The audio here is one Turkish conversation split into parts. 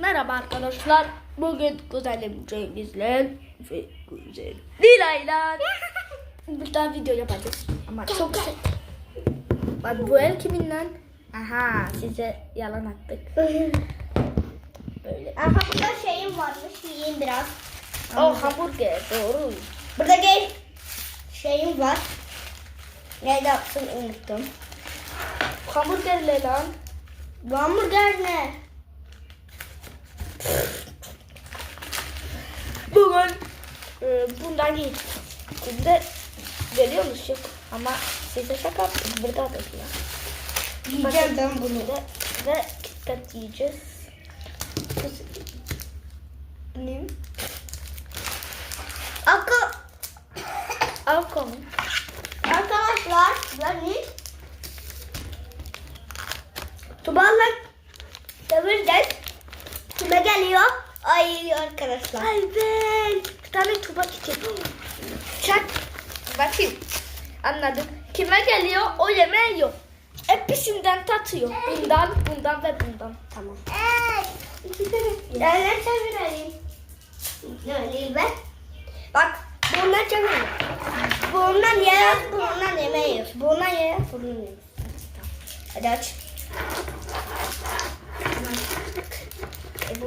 Merhaba arkadaşlar. Bugün kuzenim Cengiz'le ve kuzenim Dilay'la bir daha video yapacağız. Ama çok sık. Bak bu el kimin lan? Aha size yalan attık. Böyle. Aha burada şeyim varmış. Yiyeyim biraz. O hamburger doğru. Burada gel. Şeyim var. Nerede yaptım unuttum. Hamburgerle lan. Bu hamburger ne? Bugün e, bundan. Şimdi veriyor musun? Ama size şaka. Burada da ya. Yiyeceğim ben bunu. Ve, ve kitkat yiyeceğiz. Ne? Akı Alkol. arkadaşlar yani Tubarla devirden kime geliyor? Ay arkadaşlar. Ay ben bir tane tuba için. Çak. Bakayım. Anladım. Kime geliyor o yemeği yok. Hepsinden tatıyor. Bundan, bundan ve bundan. Tamam. Yani çevirelim. Yani ben. Bak bundan çevirelim. Bundan ye, bundan yemeyiz. Bundan ye, bundan yemeyiz. Tamam. Hadi aç.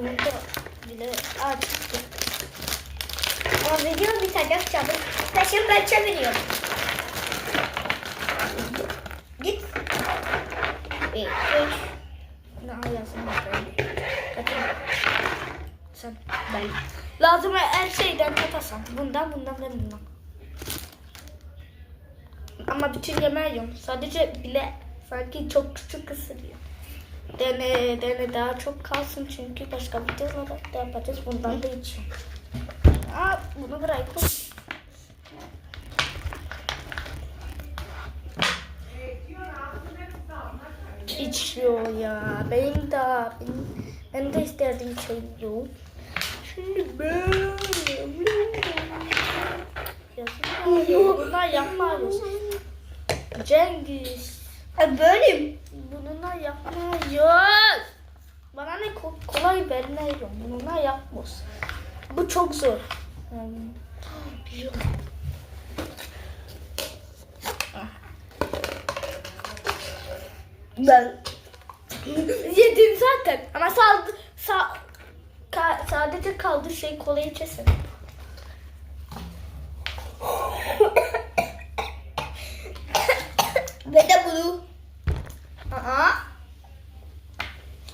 E bunu da bile açtı. Ama video bitecek çabuk. Şimdi ben çeviriyorum. Git. Bir, üç. Ne bakalım. Bakayım. Sen ben. Lazım her şeyden tatasan. Bundan, bundan ve bundan. Ama bütün yemeği yiyorum. Sadece bile sanki çok küçük ısırıyor. Dene, dene daha çok kalsın çünkü başka videolarda da yapacağız. Bundan da içiyorum. Aa, bunu bıraktım. İçiyor ya. Benim de, benim, ben de isterdim içiyor. Şimdi ben... Yazık. Bunlar yapmayız. Cengiz. E böyleyim. Bununla yapmayız. Bana ne ko- kolay vermiyorum. Bununla yapmaz. Bu çok zor. Hmm. Ben. Yedim zaten. Ama saldı, sa, ka- sadece kaldı şey kolayı içesin. Ve de bunu. Aa.